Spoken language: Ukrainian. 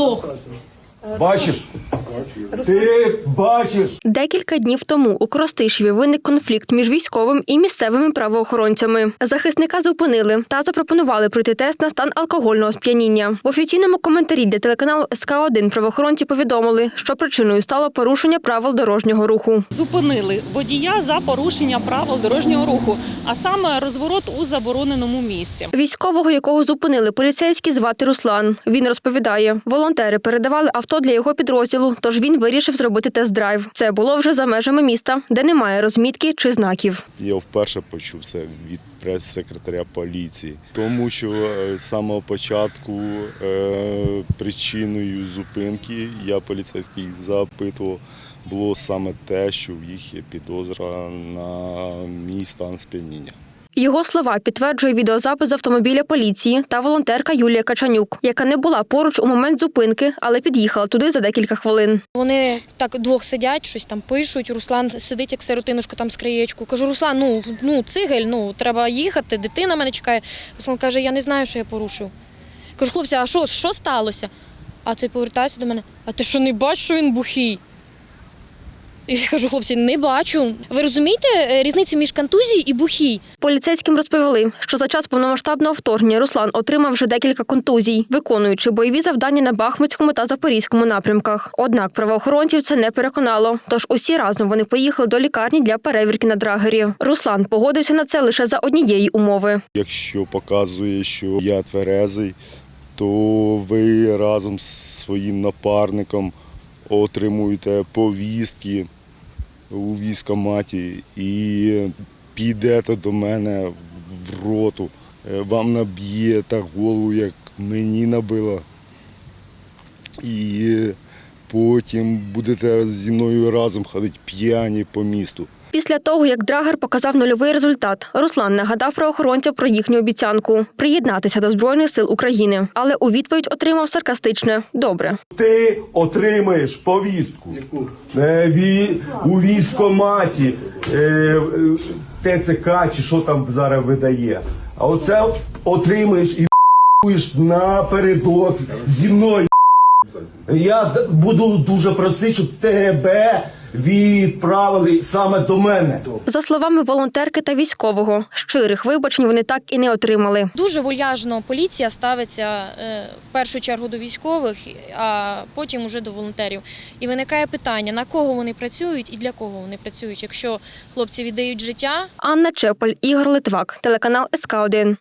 лох. Бачиш? Ти бачиш? Декілька днів тому у Кростишеві виник конфлікт між військовим і місцевими правоохоронцями. Захисника зупинили та запропонували пройти тест на стан алкогольного сп'яніння. В офіційному коментарі для телеканалу СК 1 правоохоронці повідомили, що причиною стало порушення правил дорожнього руху. Зупинили водія за порушення правил дорожнього руху, а саме розворот у забороненому місці. Військового, якого зупинили поліцейські, звати Руслан. Він розповідає, волонтери передавали авто для його підрозділу, тож він вирішив зробити тест-драйв. Це було вже за межами міста, де немає розмітки чи знаків. Я вперше почув це від прес-секретаря поліції, тому що е, з самого початку е, причиною зупинки я поліцейський запитував. Було саме те, що в їх є підозра на мій стан сп'яніння. Його слова підтверджує відеозапис автомобіля поліції та волонтерка Юлія Качанюк, яка не була поруч у момент зупинки, але під'їхала туди за декілька хвилин. Вони так двох сидять, щось там пишуть. Руслан сидить як сиротинушка там з краєчку. Кажу, Руслан, ну ну цигель, ну треба їхати, дитина мене чекає. Руслан каже, я не знаю, що я порушив. Кажу, хлопці, а що, що сталося? А той повертається до мене. А ти що не бачиш, що він бухий? І я кажу, хлопці, не бачу. Ви розумієте е, різницю між контузією і бухій? Поліцейським розповіли, що за час повномасштабного вторгнення Руслан отримав вже декілька контузій, виконуючи бойові завдання на Бахмутському та Запорізькому напрямках. Однак правоохоронців це не переконало. Тож усі разом вони поїхали до лікарні для перевірки на драгері. Руслан погодився на це лише за однієї умови. Якщо показує, що я тверезий, то ви разом з своїм напарником отримуєте повістки у військкоматі і підете до мене в роту. Е, Вам наб'є так голову, як мені набило. І потім будете зі мною разом ходити п'яні по місту. Після того, як драгер показав нульовий результат, Руслан нагадав правоохоронцям про їхню обіцянку приєднатися до збройних сил України. Але у відповідь отримав саркастичне добре. Ти отримаєш повістку Е, ві- у військкоматі е, е, ТЦК чи що там зараз видає. А оце отримаєш і напередок зі мною. Я буду дуже просити, щоб тебе відправили саме до мене. За словами волонтерки та військового, щирих вибачень вони так і не отримали. Дуже вольяжно поліція ставиться е, в першу чергу до військових, а потім уже до волонтерів. І виникає питання, на кого вони працюють і для кого вони працюють. Якщо хлопці віддають життя, Анна Чепель, Ігор Литвак, телеканал СК 1